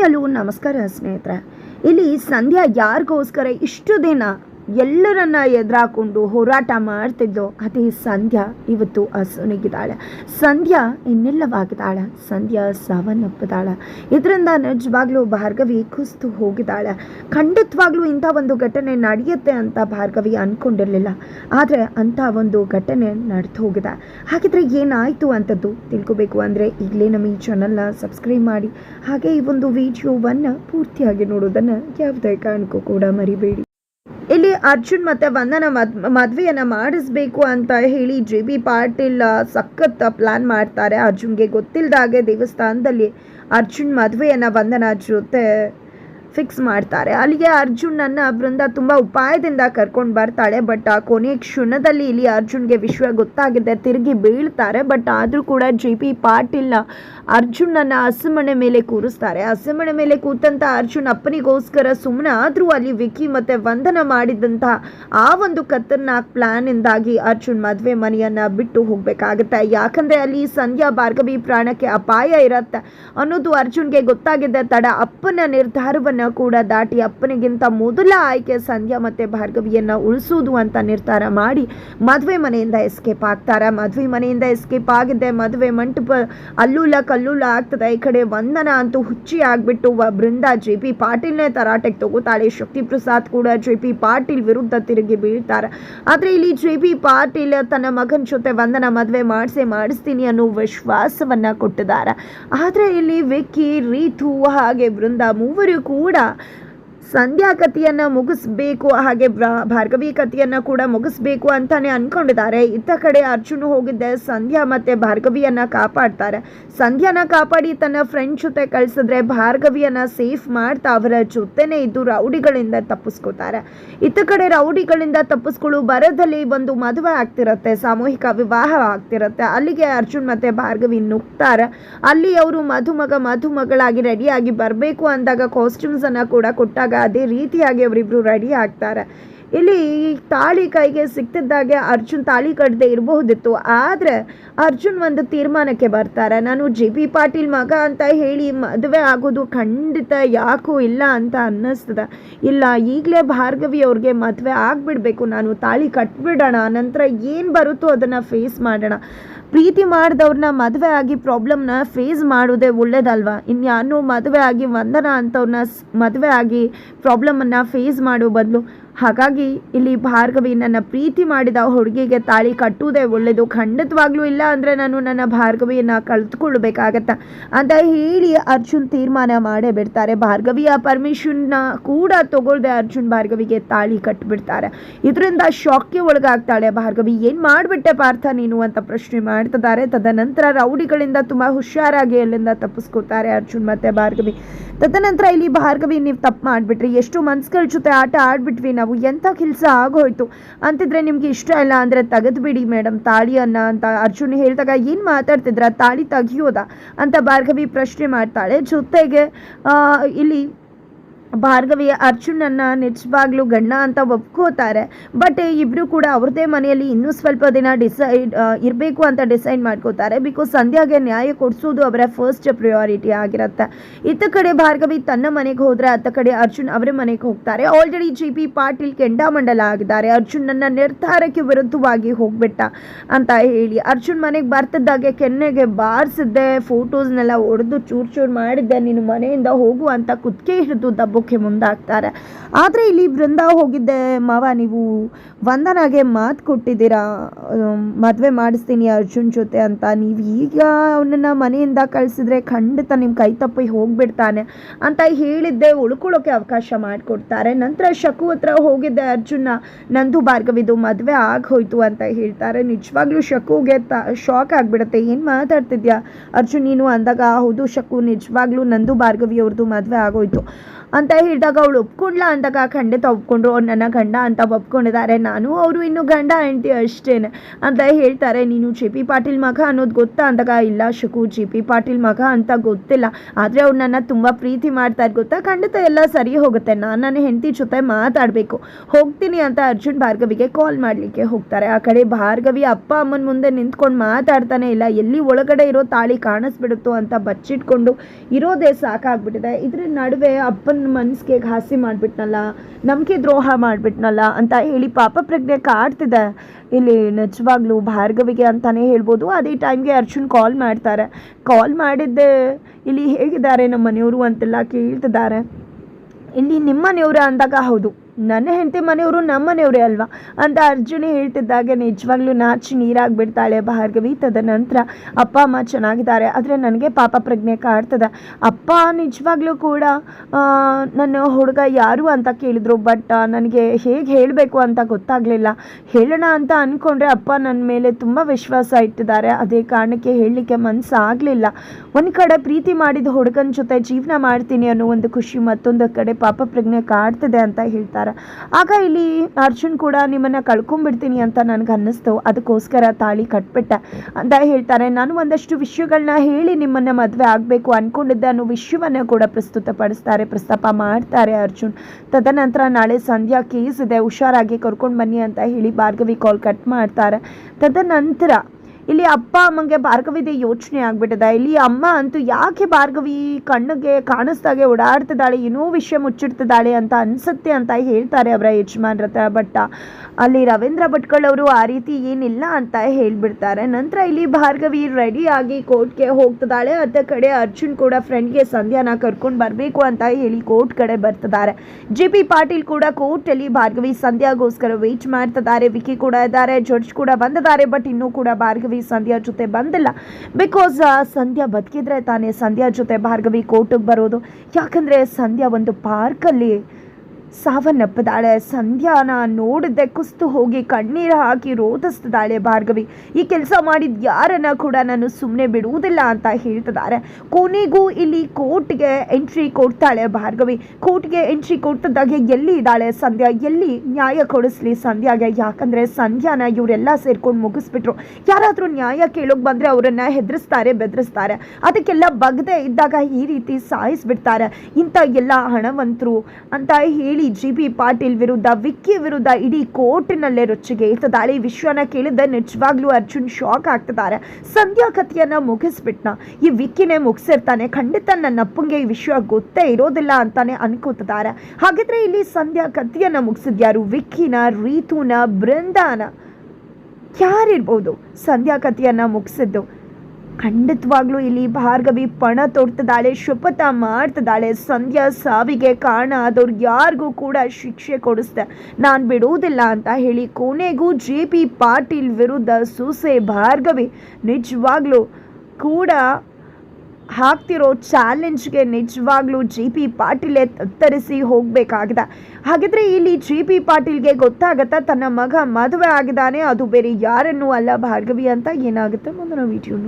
Hello ನಮಸ್ಕಾರ ಸ್ನೇಹಿತರೆ. ಇಲ್ಲಿ ಸಂಧ್ಯಾ ಯಾರಿಗೋಸ್ಕರ ಇಷ್ಟು ದಿನ ಎಲ್ಲರನ್ನ ಎದುರಾಕೊಂಡು ಹೋರಾಟ ಮಾಡ್ತಿದ್ದೋ ಅದೇ ಸಂಧ್ಯಾ ಇವತ್ತು ಅಸುನಿಗಿದಾಳೆ ಸಂಧ್ಯಾ ಇನ್ನೆಲ್ಲವಾಗಿದ್ದಾಳೆ ಸಂಧ್ಯಾ ಸಾವನ್ನಪ್ಪಿದಾಳೆ ಇದರಿಂದ ನಿಜವಾಗ್ಲೂ ಭಾರ್ಗವಿ ಕುಸ್ತು ಹೋಗಿದ್ದಾಳೆ. ಖಂಡಿತವಾಗ್ಲೂ ಇಂಥ ಒಂದು ಘಟನೆ ನಡೆಯುತ್ತೆ ಅಂತ ಭಾರ್ಗವಿ ಅಂದ್ಕೊಂಡಿರಲಿಲ್ಲ ಆದರೆ ಅಂಥ ಒಂದು ಘಟನೆ ನಡೆದು ಹೋಗಿದೆ. ಹಾಗಿದ್ರೆ ಏನಾಯಿತು ಅಂತದ್ದು ತಿಳ್ಕೊಬೇಕು ಅಂದರೆ ಈಗಲೇ ನಮ್ಮ ಈ ಚಾನಲ್ನ ಸಬ್ಸ್ಕ್ರೈಬ್ ಮಾಡಿ. ಹಾಗೆ ಈ ಒಂದು ವಿಡಿಯೋವನ್ನು ಪೂರ್ತಿಯಾಗಿ ನೋಡೋದನ್ನು ಯಾವುದೇ ಕಾರಣಕ್ಕೂ ಕೂಡ ಮರಿಬೇಡಿ. ಇಲ್ಲಿ ಅರ್ಜುನ್ ಮತ್ತೆ ವಂದನ ಮದ್, ಮದುವೆಯನ್ನು ಮಾಡಿಸ್ಬೇಕು ಅಂತ ಹೇಳಿ ಜೆ ಬಿ ಪಾಟೀಲ್ ಸಖತ್ ಪ್ಲಾನ್ ಮಾಡ್ತಾರೆ ಅರ್ಜುನ್ಗೆ. ಗೊತ್ತಿಲ್ಲದಾಗೆ ದೇವಸ್ಥಾನದಲ್ಲಿ ಅರ್ಜುನ್ ಮದುವೆಯನ್ನು ವಂದನ ಜೊತೆ ಫಿಕ್ಸ್ ಮಾಡ್ತಾರೆ. ಅಲ್ಲಿಗೆ ಅರ್ಜುನನ್ನ ಬೃಂದ ತುಂಬ ಉಪಾಯದಿಂದ ಕರ್ಕೊಂಡು ಬರ್ತಾಳೆ. ಬಟ್ ಆ ಕೊನೆ ಕ್ಷಣದಲ್ಲಿ ಇಲ್ಲಿ ಅರ್ಜುನ್ಗೆ ವಿಶ್ವ ಗೊತ್ತಾಗಿದೆ. ತಿರುಗಿ ಬೀಳ್ತಾರೆ. ಬಟ್ ಆದರೂ ಕೂಡ ಜಿ ಪಿ ಪಾಟೀಲ್ನ ಅರ್ಜುನನ್ನ ಹಸುಮಣೆ ಮೇಲೆ ಕೂರಿಸ್ತಾರೆ. ಹಸುಮಣೆ ಮೇಲೆ ಕೂತಂತ ಅರ್ಜುನ್ ಅಪ್ಪನಿಗೋಸ್ಕರ ಸುಮ್ಮನೆ ಆದರೂ ಅಲ್ಲಿ ವಿಕಿ ಮತ್ತೆ ವಂದನ ಮಾಡಿದಂಥ ಆ ಒಂದು ಖತರ್ನಾಕ್ ಪ್ಲಾನ್ ಇಂದಾಗಿ ಅರ್ಜುನ್ ಮದುವೆ ಮನೆಯನ್ನ ಬಿಟ್ಟು ಹೋಗ್ಬೇಕಾಗತ್ತೆ. ಯಾಕಂದ್ರೆ ಅಲ್ಲಿ ಸಂಧ್ಯಾ ಭಾರ್ಗವಿ ಪ್ರಾಣಕ್ಕೆ ಅಪಾಯ ಇರತ್ತೆ ಅನ್ನೋದು ಅರ್ಜುನ್ಗೆ ಗೊತ್ತಾಗಿದೆ. ತಡ ಅಪ್ಪನ ನಿರ್ಧಾರವನ್ನ ಕೂಡ ದಾಟಿ ಅಪ್ಪನಿಗಿಂತ ಮೊದಲ ಆಯ್ಕೆ ಸಂಧ್ಯಾ ಮತ್ತೆ ಭಾರ್ಗವಿಯನ್ನ ಉಳಿಸೋದು ಅಂತ ನಿರ್ಧಾರ ಮಾಡಿ ಮದುವೆ ಮನೆಯಿಂದ ಎಸ್ಕೇಪ್ ಆಗ್ತಾರೆ. ಮದುವೆ ಮನೆಯಿಂದ ಎಸ್ಕೇಪ್ ಆಗಿದೆ ಮದುವೆ ಮಂಟಪ ಅಲ್ಲೂಲ ಕಲ್ಲೂಲ ಆಗ್ತದೆ. ಈ ಕಡೆ ವಂದನ ಅಂತೂ ಹುಚ್ಚಿ ಆಗಿಬಿಟ್ಟು ಬೃಂದ ಜೆ ಪಿ ಪಾಟೀಲ್ನೇ ತರಾಟೆಗೆ ತಗೋತಾಳೆ. ಶಕ್ತಿ ಪ್ರಸಾದ್ ಕೂಡ ಜೆ ಪಿ ಪಾಟೀಲ್ ವಿರುದ್ಧ ತಿರುಗಿ ಬೀಳ್ತಾರೆ. ಆದ್ರೆ ಇಲ್ಲಿ ಜೆ ಪಿ ಪಾಟೀಲ್ ತನ್ನ ಮಗನ ಜೊತೆ ವಂದನ ಮದುವೆ ಮಾಡಿಸೇ ಮಾಡಿಸ್ತೀನಿ ಅನ್ನೋ ವಿಶ್ವಾಸವನ್ನ ಕೊಟ್ಟಿದ್ದಾರೆ. ಆದ್ರೆ ಇಲ್ಲಿ ವಿಕ್ಕಿ ರೀತು ಹಾಗೆ ಬೃಂದ ಮೂವರು కూడా ಸಂಧ್ಯಾ ಕಥೆಯನ್ನು ಮುಗಿಸ್ಬೇಕು, ಹಾಗೆ ಭಾರ್ಗವಿ ಕಥೆಯನ್ನು ಕೂಡ ಮುಗಿಸ್ಬೇಕು ಅಂತಾನೆ ಅನ್ಕೊಂಡಿದ್ದಾರೆ. ಇತ್ತ ಕಡೆ ಅರ್ಜುನ್ ಹೋಗಿದ್ದೆ, ಸಂಧ್ಯಾ ಮತ್ತೆ ಭಾರ್ಗವಿಯನ್ನು ಕಾಪಾಡ್ತಾರೆ. ಸಂಧ್ಯಾನ ಕಾಪಾಡಿ ತನ್ನ ಫ್ರೆಂಡ್ ಜೊತೆ ಕಳ್ಸಿದ್ರೆ ಭಾರ್ಗವಿಯನ್ನು ಸೇಫ್ ಮಾಡ್ತಾ ಅವರ ಜೊತೆನೆ ಇದ್ದು ರೌಡಿಗಳಿಂದ ತಪ್ಪಿಸ್ಕೋತಾರೆ ಇತ್ತ ಕಡೆ ರೌಡಿಗಳಿಂದ ತಪ್ಪಿಸ್ಕೊಳ್ಳು ಬರದಲ್ಲಿ ಒಂದು ಮದುವೆ ಆಗ್ತಿರತ್ತೆ, ಸಾಮೂಹಿಕ ವಿವಾಹ ಆಗ್ತಿರತ್ತೆ. ಅಲ್ಲಿಗೆ ಅರ್ಜುನ್ ಮತ್ತೆ ಭಾರ್ಗವಿ ನುಗ್ತಾರೆ. ಅಲ್ಲಿ ಅವರು ಮಧುಮಗ ಮಧುಮಗಳಾಗಿ ರೆಡಿಯಾಗಿ ಬರಬೇಕು ಅಂದಾಗ ಕಾಸ್ಟ್ಯೂಮ್ಸ್ ಅನ್ನ ಕೂಡ ಕೊಟ್ಟಾಗ ಅದೇ ರೀತಿಯಾಗಿ ಅವರಿಬ್ಬರು ರೆಡಿ ಆಗ್ತಾರೆ. ಇಲ್ಲಿ ತಾಳಿ ಕೈಗೆ ಸಿಕ್ತಿದ್ದಾಗೆ ಅರ್ಜುನ್ ತಾಳಿ ಕಟ್ಟದೆ ಇರಬಹುದಿತ್ತು. ಆದರೆ ಅರ್ಜುನ್ ಒಂದು ತೀರ್ಮಾನಕ್ಕೆ ಬರ್ತಾರೆ. ನಾನು ಜೆ ಪಿ ಪಾಟೀಲ್ ಮಗ ಅಂತ ಹೇಳಿ ಮದುವೆ ಆಗೋದು ಖಂಡಿತ ಯಾಕೂ ಇಲ್ಲ ಅಂತ ಅನ್ನಿಸ್ತದೆ. ಇಲ್ಲ, ಈಗಲೇ ಭಾರ್ಗವಿ ಅವ್ರಿಗೆ ಮದುವೆ ಆಗಿಬಿಡಬೇಕು. ನಾನು ತಾಳಿ ಕಟ್ಬಿಡೋಣ, ನಂತರ ಏನು ಬರುತ್ತೋ ಅದನ್ನು ಫೇಸ್ ಮಾಡೋಣ. ಪ್ರೀತಿ ಮಾಡಿದವ್ರನ್ನ ಮದುವೆ ಆಗಿ ಪ್ರಾಬ್ಲಮ್ನ ಫೇಸ್ ಮಾಡೋದೇ ಒಳ್ಳೇದಲ್ವಾ? ಇನ್ಯಾನು ಮದುವೆ ಆಗಿ ವಂದನ ಅಂಥವ್ರನ್ನ ಮದುವೆ ಆಗಿ ಪ್ರಾಬ್ಲಮನ್ನು ಫೇಸ್ ಮಾಡೋ ಬದಲು ಹಾಗಾಗಿ ಇಲ್ಲಿ ಭಾರ್ಗವಿ ನನ್ನ ಪ್ರೀತಿ ಮಾಡಿದ ಹುಡುಗಿಗೆ ತಾಳಿ ಕಟ್ಟುವುದೇ ಒಳ್ಳೆಯದು ಖಂಡಿತವಾಗ್ಲೂ ಇಲ್ಲ ಅಂದರೆ ನಾನು ನನ್ನ ಭಾರ್ಗವಿಯನ್ನು ಕಳೆದುಕೊಳ್ಬೇಕಾಗತ್ತ ಅಂತ ಹೇಳಿ ಅರ್ಜುನ್ ತೀರ್ಮಾನ ಮಾಡೇ ಬಿಡ್ತಾರೆ. ಭಾರ್ಗವಿಯ ಪರ್ಮಿಷನ್ನ ಕೂಡ ತಗೊಳ್ದೆ ಅರ್ಜುನ್ ಭಾರ್ಗವಿಗೆ ತಾಳಿ ಕಟ್ಟಿಬಿಡ್ತಾರೆ ಇದರಿಂದ ಶಾಕ್ಗೆ ಒಳಗಾಗ್ತಾಳೆ ಭಾರ್ಗವಿ. ಏನು ಮಾಡಿಬಿಟ್ಟೆ ಪಾರ್ಥ ನೀನು ಅಂತ ಪ್ರಶ್ನೆ ಮಾಡ್ತಿದ್ದಾರೆ. ತದನಂತರ ರೌಡಿಗಳಿಂದ ತುಂಬ ಹುಷಾರಾಗಿ ಅಲ್ಲಿಂದ ತಪ್ಪಿಸ್ಕೋತಾರೆ ಅರ್ಜುನ್ ಮತ್ತು ಭಾರ್ಗವಿ. ತದನಂತರ ಇಲ್ಲಿ ಭಾರ್ಗವಿ, ನೀವು ತಪ್ಪು ಮಾಡಿಬಿಟ್ರಿ. ಎಷ್ಟು ಮನ್ಸುಗಳ ಜೊತೆ ಆಟ ಆಡ್ಬಿಟ್ವಿ ನಾವು ಎಂಥ ಕೆಲಸ ಆಗೋಯ್ತು? ಅಂತಿದ್ರೆ ನಿಮ್ಗೆ ಇಷ್ಟ ಇಲ್ಲ ಅಂದರೆ ತೆಗೆದುಬಿಡಿ ಮೇಡಮ್, ತಾಳಿಯನ್ನು ಅಂತ ಅರ್ಜುನ್ ಹೇಳಿದಾಗ ಏನು ಮಾತಾಡ್ತಿದ್ರ? ತಾಳಿ ತೆಗಿಯೋದಾ? ಅಂತ ಭಾರ್ಗವಿ ಪ್ರಶ್ನೆ ಮಾಡ್ತಾಳೆ. ಜೊತೆಗೆ ಇಲ್ಲಿ ಭಾರ್ಗವಿ ಅರ್ಜುನನ್ನು ನಿಜವಾಗ್ಲೂ ಗಂಡ ಅಂತ ಒಪ್ಕೋತಾರೆ. ಬಟ್ ಇಬ್ಬರು ಕೂಡ ಅವ್ರದೇ ಮನೆಯಲ್ಲಿ ಇನ್ನೂ ಸ್ವಲ್ಪ ದಿನ ಡಿಸೈಡ್ ಇರಬೇಕು ಅಂತ ಡಿಸೈಡ್ ಮಾಡ್ಕೋತಾರೆ. ಬಿಕಾಸ್ ಸಂಧ್ಯಾಗೆ ನ್ಯಾಯ ಕೊಡಿಸೋದು ಅವರ ಫಸ್ಟ್ ಪ್ರಿಯಾರಿಟಿ ಆಗಿರುತ್ತೆ. ಇತ್ತ ಕಡೆ ಭಾರ್ಗವಿ ತನ್ನ ಮನೆಗೆ ಹೋದರೆ ಅತ್ತ ಕಡೆ ಅರ್ಜುನ್ ಅವರ ಮನೆಗೆ ಹೋಗ್ತಾರೆ. ಆಲ್ರೆಡಿ ಜಿ ಪಿ ಪಾಟೀಲ್ ಕೆಂಡಾಮಂಡಲ ಆಗಿದ್ದಾರೆ. ಅರ್ಜುನ್ ನನ್ನ ನಿರ್ಧಾರಕ್ಕೆ ವಿರುದ್ಧವಾಗಿ ಹೋಗ್ಬಿಟ್ಟ ಅಂತ ಹೇಳಿ ಅರ್ಜುನ್ ಮನೆಗೆ ಬರ್ತಿದ್ದಾಗೆ ಕೆನ್ನೆಗೆ ಬಾರಿಸಿದ್ದೆ ಫೋಟೋಸ್ನೆಲ್ಲ ಹೊಡೆದು ಚೂರು ಚೂರು ಮಾಡಿದ್ದೆ, ನೀನು ಮನೆಯಿಂದ ಹೋಗು ಅಂತ ಕುತ್ತಿಗೆ ಹಿಡಿದು ದಬ್ಬಕ್ಕೆ ಮುಂದಾಗ್ತಾರೆ. ಆದರೆ ಇಲ್ಲಿ ಬೃಂದ ಹೋಗಿದ್ದೆ, ಮಾವ ನೀವು ವಂದನಾಗೆ ಮಾತು ಕೊಟ್ಟಿದ್ದೀರಾ? ಮದುವೆ ಮಾಡಿಸ್ತೀನಿ ಅರ್ಜುನ್ ಜೊತೆ ಅಂತ. ನೀವು ಈಗ ಅವನನ್ನು ಮನೆಯಿಂದ ಕಳಿಸಿದ್ರೆ ಖಂಡಿತ ನಿಮ್ಮ ಕೈ ತಪ್ಪಿ ಹೋಗ್ಬಿಡ್ತಾನೆ ಅಂತ ಹೇಳಿದ್ದೆ. ಉಳ್ಕೊಳ್ಳೋಕೆ ಅವಕಾಶ ಮಾಡಿಕೊಡ್ತಾರೆ. ನಂತರ ಶಕು ಹತ್ರ ಹೋಗಿದ್ದೆ ಅರ್ಜುನ ನಂದು ಭಾರ್ಗವಿದು ಮದುವೆ ಆಗೋಯ್ತು ಅಂತ ಹೇಳ್ತಾರೆ. ನಿಜವಾಗ್ಲೂ ಶಕುಗೆ ತ ಶಾಕ್ ಆಗಿಬಿಡುತ್ತೆ. ಏನು ಮಾತಾಡ್ತಿದ್ಯಾ? ಅರ್ಜುನ್, ನೀನು ಅಂದಾಗ, ಹೌದು ಶಕು, ನಿಜವಾಗ್ಲೂ ನಂದು ಭಾರ್ಗವಿ ಅವ್ರದ್ದು ಮದುವೆ ಆಗೋಯ್ತು ಅಂತ ಹೇಳಿದಾಗ ಅವಳು ಒಪ್ಕೊಂಡ್ಲಾ ಅಂದಾಗ ಖಂಡಿತ ಒಪ್ಕೊಂಡ್ರು ಅವ್ರು ನನ್ನ ಗಂಡ ಅಂತ ಒಪ್ಕೊಂಡಿದ್ದಾರೆ. ನಾನು ಅವರು ಇನ್ನು ಗಂಡ ಹೆಂಡತಿ ಅಷ್ಟೇನೆ ಅಂತ ಹೇಳ್ತಾರೆ. ನೀನು ಜೆ ಪಿ ಪಾಟೀಲ್ ಮಗ ಅನ್ನೋದು ಗೊತ್ತಾ ಅಂದಾಗ, ಇಲ್ಲ ಶುಕು, ಜೆ ಪಿ ಪಾಟೀಲ್ ಮಗ ಅಂತ ಗೊತ್ತಿಲ್ಲ. ಆದರೆ ಅವ್ರು ನನ್ನ ತುಂಬ ಪ್ರೀತಿ ಮಾಡ್ತಾರೆ ಗೊತ್ತಾ? ಖಂಡಿತ ಎಲ್ಲ ಸರಿ ಹೋಗುತ್ತೆ. ನಾನು ನನ್ನ ಹೆಂಡತಿ ಜೊತೆ ಮಾತಾಡಬೇಕು. ಹೋಗ್ತೀನಿ ಅಂತ ಅರ್ಜುನ್ ಭಾರ್ಗವಿಗೆ ಕಾಲ್ ಮಾಡಲಿಕ್ಕೆ ಹೋಗ್ತಾರೆ. ಆ ಕಡೆ ಭಾರ್ಗವಿ ಅಪ್ಪ ಅಮ್ಮನ ಮುಂದೆ ನಿಂತ್ಕೊಂಡು ಮಾತಾಡ್ತಾನೆ ಇಲ್ಲ. ಎಲ್ಲಿ ಒಳಗಡೆ ಇರೋ ತಾಳಿ ಕಾಣಿಸ್ಬಿಡುತ್ತೋ ಅಂತ ಬಚ್ಚಿಟ್ಕೊಂಡು ಇರೋದೇ ಸಾಕಾಗ್ಬಿಟ್ಟಿದೆ. ಇದ್ರ ನಡುವೆ ಅಪ್ಪನ ಮನಸ್ಸಿಗೆ ಘಾಸಿ ಮಾಡಿಬಿಟ್ನಲ್ಲ, ನಂಬಿಕೆ ದ್ರೋಹ ಮಾಡಿಬಿಟ್ನಲ್ಲ ಅಂತ ಹೇಳಿ ಪಾಪ ಪ್ರಜ್ಞೆ ಕಾಡ್ತಿದೆ. ಇಲ್ಲಿ ನಿಜವಾಗ್ಲೂ ಭಾರ್ಗವಿಗೆ ಅಂತಾನೆ ಹೇಳ್ಬೋದು. ಅದೇ ಟೈಮ್ಗೆ ಅರ್ಜುನ್ ಕಾಲ್ ಮಾಡ್ತಾರೆ. ಕಾಲ್ ಮಾಡಿದ್ದೆ ಇಲ್ಲಿ ಹೇಗಿದ್ದಾರೆ ನಮ್ಮ ಮನೆಯವರು ಅಂತೆಲ್ಲ ಕೇಳ್ತಿದ್ದಾರೆ. ಇಲ್ಲಿ ನಿಮ್ಮ ಮನೆಯವರ ಅಂದಾಗ ಹೌದು. ನನ್ನ ಹೆಂಡತಿ ಮನೆಯವರು ನಮ್ಮ ಮನೆಯವರೇ ಅಲ್ವಾ? ಅಂತ ಅರ್ಜುನ್ ಹೇಳ್ತಿದ್ದಾಗೆ, ನಿಜವಾಗ್ಲೂ ನಾಚಿ ನೀರಾಗ್ಬಿಡ್ತಾಳೆ ಭಾರ್ಗವಿ. ತದನಂತರ ಅಪ್ಪ, ಅಮ್ಮ ಚೆನ್ನಾಗಿದ್ದಾರೆ, ಆದರೆ ನನಗೆ ಪಾಪ ಪ್ರಜ್ಞೆ ಕಾಡ್ತದೆ. ಅಪ್ಪ ನಿಜವಾಗ್ಲೂ ಕೂಡ ನನ್ನ ಹುಡುಗ ಯಾರು ಅಂತ ಕೇಳಿದ್ರು ಬಟ್ ನನಗೆ ಹೇಗೆ ಹೇಳಬೇಕು ಅಂತ ಗೊತ್ತಾಗಲಿಲ್ಲ. ಹೇಳೋಣ ಅಂತ ಅಂದ್ಕೊಂಡ್ರೆ ಅಪ್ಪ ನನ್ನ ಮೇಲೆ ತುಂಬ ವಿಶ್ವಾಸ ಇಟ್ಟಿದ್ದಾರೆ. ಅದೇ ಕಾರಣಕ್ಕೆ ಹೇಳಲಿಕ್ಕೆ ಮನಸ್ಸಾಗಲಿಲ್ಲ ಒಂದು ಕಡೆ ಪ್ರೀತಿ ಮಾಡಿದ ಹುಡುಗನ ಜೊತೆ ಜೀವನ ಮಾಡ್ತೀನಿ ಅನ್ನೋ ಒಂದು ಖುಷಿ ಮತ್ತೊಂದು ಕಡೆ ಪಾಪ ಪ್ರಜ್ಞೆ ಕಾಡ್ತದೆ ಅಂತ ಹೇಳ್ತಾರೆ. ಆಗ ಇಲ್ಲಿ ಅರ್ಜುನ್ ಕೂಡ ನಿಮ್ಮನ್ನು ಕಳ್ಕೊಂಡ್ಬಿಡ್ತೀನಿ ಅಂತ ನನಗೆ ಅನ್ನಿಸ್ತು. ಅದಕ್ಕೋಸ್ಕರ ತಾಳಿ ಕಟ್ಬಿಟ್ಟೆ ಅಂತ ಹೇಳ್ತಾರೆ. ನಾನು ಒಂದಷ್ಟು ವಿಷಯಗಳನ್ನ ಹೇಳಿ ನಿಮ್ಮನ್ನು ಮದುವೆ ಆಗಬೇಕು ಅಂದ್ಕೊಂಡಿದ್ದೆ ಅನ್ನೋ ವಿಷಯವನ್ನು ಕೂಡ ಪ್ರಸ್ತುತಪಡಿಸ್ತಾರೆ, ಪ್ರಸ್ತಾಪ ಮಾಡ್ತಾರೆ ಅರ್ಜುನ್. ತದನಂತರ ನಾಳೆ ಸಂಧ್ಯಾ ಕೇಸ್ ಇದೆ. ಹುಷಾರಾಗಿ ಕರ್ಕೊಂಡು ಬನ್ನಿ ಅಂತ ಹೇಳಿ ಭಾರ್ಗವಿ ಕಾಲ್ ಕಟ್ ಮಾಡ್ತಾರೆ. ತದನಂತರ ಇಲ್ಲಿ ಅಪ್ಪ ಅಮ್ಮಂಗೆ ಭಾರ್ಗವಿದೆ ಯೋಚನೆ ಆಗ್ಬಿಟ್ಟಿದೆ. ಇಲ್ಲಿ ಅಮ್ಮ ಅಂತೂ ಯಾಕೆ ಭಾರ್ಗವಿ ಕಣ್ಣಿಗೆ ಕಾಣಿಸ್ದಾಗೆ ಓಡಾಡ್ತಿದ್ದಾಳೆ, ಏನೋ ವಿಷಯ ಮುಚ್ಚಿಡ್ತಿದ್ದಾಳೆ ಅಂತ ಅನ್ಸುತ್ತೆ ಅಂತ ಹೇಳ್ತಾರೆ ಅವರ ಯಜಮಾನ್ರ ಹತ್ರ. ಬಟ್ ಅಲ್ಲಿ ರವೀಂದ್ರ ಭಟ್ಕಳವರು ಆ ರೀತಿ ಏನಿಲ್ಲ ಅಂತ ಹೇಳ್ಬಿಡ್ತಾರೆ. ನಂತರ ಇಲ್ಲಿ ಭಾರ್ಗವಿ ರೆಡಿ ಆಗಿ ಕೋರ್ಟ್ಗೆ ಹೋಗ್ತಿದ್ದಾಳೆ. ಅದ ಕಡೆ ಅರ್ಜುನ್ ಕೂಡ ಫ್ರೆಂಡ್ಗೆ ಸಂಧ್ಯಾನ ಕರ್ಕೊಂಡು ಬರಬೇಕು ಅಂತ ಹೇಳಿ ಕೋರ್ಟ್ ಕಡೆ ಬರ್ತಿದ್ದಾರೆ. ಜೆ ಪಿ ಪಾಟೀಲ್ ಕೂಡ ಕೋರ್ಟಲ್ಲಿ ಭಾರ್ಗವಿ ಸಂಧ್ಯಾಗೋಸ್ಕರ ವೇಟ್ ಮಾಡ್ತಿದ್ದಾರೆ. ವಿಕಿ ಕೂಡ ಇದ್ದಾರೆ ಜಡ್ಜ್ ಕೂಡ ಬಂದಿದ್ದಾರೆ ಬಟ್ ಇನ್ನೂ ಕೂಡ ಭಾರ್ಗವಿ ಸಂಧ್ಯಾ ಜೊತೆ ಬಂದಿಲ್ಲ. ಬಿಕಾಸ್ ಸಂಧ್ಯಾ ಬದುಕಿದ್ರೆ ತಾನೇ ಸಂಧ್ಯಾ ಜೊತೆ ಭಾರ್ಗವಿ ಕೋರ್ಟಿಗೆ ಬರೋದು. ಯಾಕಂದ್ರೆ ಸಂಧ್ಯಾ ಒಂದು ಪಾರ್ಕಲ್ಲಿ ಸಾವನ್ನಪ್ಪಿದಾಳೆ. ಸಂಧ್ಯಾನ ನೋಡದೆ ಕುಸ್ತು ಹೋಗಿ ಕಣ್ಣೀರು ಹಾಕಿ ರೋಧಿಸ್ತಿದ್ದಾಳೆ ಭಾರ್ಗವಿ. ಈ ಕೆಲಸ ಮಾಡಿದ ಯಾರನ್ನ ಕೂಡ ನಾನು ಸುಮ್ಮನೆ ಬಿಡುವುದಿಲ್ಲ ಅಂತ ಹೇಳ್ತಿದ್ದಾರೆ. ಕೊನೆಗೂ ಇಲ್ಲಿ ಕೋರ್ಟ್ಗೆ ಎಂಟ್ರಿ ಕೊಡ್ತಾಳೆ ಭಾರ್ಗವಿ. ಕೋರ್ಟ್ಗೆ ಎಂಟ್ರಿ ಕೊಡ್ತಿದ್ದಾಗೆ ಎಲ್ಲಿ ಇದ್ದಾಳೆ ಸಂಧ್ಯಾ? ಎಲ್ಲಿ ನ್ಯಾಯ ಕೊಡಿಸ್ಲಿ ಸಂಧ್ಯಾಗೆ? ಯಾಕಂದ್ರೆ ಸಂಧ್ಯಾನ ಇವರೆಲ್ಲ ಸೇರ್ಕೊಂಡು ಮುಗಿಸ್ಬಿಟ್ರು. ಯಾರಾದರೂ ನ್ಯಾಯ ಕೇಳೋಕೆ ಬಂದ್ರೆ ಅವರನ್ನ ಹೆದರಿಸ್ತಾರೆ, ಬೆದರಿಸ್ತಾರೆ. ಅದಕ್ಕೆಲ್ಲ ಬಗ್ದೆ ಇದ್ದಾಗ ಈ ರೀತಿ ಸಾಯಿಸ್ಬಿಡ್ತಾರೆ. ಇಂಥ ಎಲ್ಲ ಹಣವಂತರು ಅಂತ ಹೇಳಿ ಜಿ ಬಿ ಪಾಟೀಲ್ ವಿರುದ್ಧ, ವಿಕ್ಕಿ ವಿರುದ್ಧ ಇಡೀ ಕೋರ್ಟಿನಲ್ಲೇ ರೊಚ್ಚಿಗೆ ಇರ್ತದಾಳೆ ಈ ವಿಷಯನ ಕೇಳಿದ ನಿಜವಾಗ್ಲೂ ಅರ್ಜುನ್ ಶಾಕ್ ಆಗ್ತಿದ್ದಾರೆ. ಸಂಧ್ಯಾ ಕಥೆಯನ್ನ ಮುಗಿಸ್ಬಿಟ್ನ. ಈ ವಿಕ್ಕಿನೇ ಮುಗಿಸಿರ್ತಾನೆ. ಖಂಡಿತ ನನ್ನ ಅಪ್ಪಂಗೆ ಈ ವಿಷಯ ಗೊತ್ತೇ ಇರೋದಿಲ್ಲ ಅಂತಾನೆ ಅನ್ಕೋತಿದ್ದಾರೆ. ಹಾಗಿದ್ರೆ ಇಲ್ಲಿ ಸಂಧ್ಯಾ ಕಥೆಯನ್ನ ಮುಗಿಸಿದ್ಯಾರು ವಿಕ್ಕಿನ, ರೀತುನ, ಬೃಂದಾನ? ಯಾರಿರ್ಬೋದು? ಸಂಧ್ಯಾ ಕಥೆಯನ್ನ ಮುಗಿಸಿದ್ದು. ಖಂಡಿತವಾಗ್ಲೂ ಇಲ್ಲಿ ಭಾರ್ಗವಿ ಪಣ ತೊಡ್ತಿದ್ದಾಳೆ, ಶಪಥ ಮಾಡ್ತಿದ್ದಾಳೆ. ಸಂಧ್ಯಾ ಸಾವಿಗೆ ಕಾರಣ ಆದವ್ರು ಯಾರಿಗೂ ಕೂಡ ಶಿಕ್ಷೆ ಕೊಡಿಸ್ತೆ ನಾನು ಬಿಡುವುದಿಲ್ಲ ಅಂತ ಹೇಳಿ ಕೊನೆಗೂ ಜೆ ಪಿ ಪಾಟೀಲ್ ವಿರುದ್ಧ ಸೂಸೆ ಭಾರ್ಗವಿ. ನಿಜವಾಗ್ಲೂ ಕೂಡ ಹಾಕ್ತಿರೋ ಚಾಲೆಂಜ್ಗೆ ನಿಜವಾಗ್ಲೂ ಜಿ ಪಿ ಪಾಟೀಲೇ ತತ್ತರಿಸಿ ಹೋಗಬೇಕಾಗಿದೆ. ಹಾಗಿದ್ರೆ ಇಲ್ಲಿ ಜಿ ಪಿ ಪಾಟೀಲ್ಗೆ ಗೊತ್ತಾಗತ್ತಾ ತನ್ನ ಮಗ ಮದುವೆ ಆಗಿದ್ದಾನೆ, ಅದು ಬೇರೆ ಯಾರನ್ನೂ ಅಲ್ಲ ಭಾರ್ಗವಿ ಅಂತ ಏನಾಗುತ್ತೆ ಮುಂದಿನ ವಿಡಿಯೋ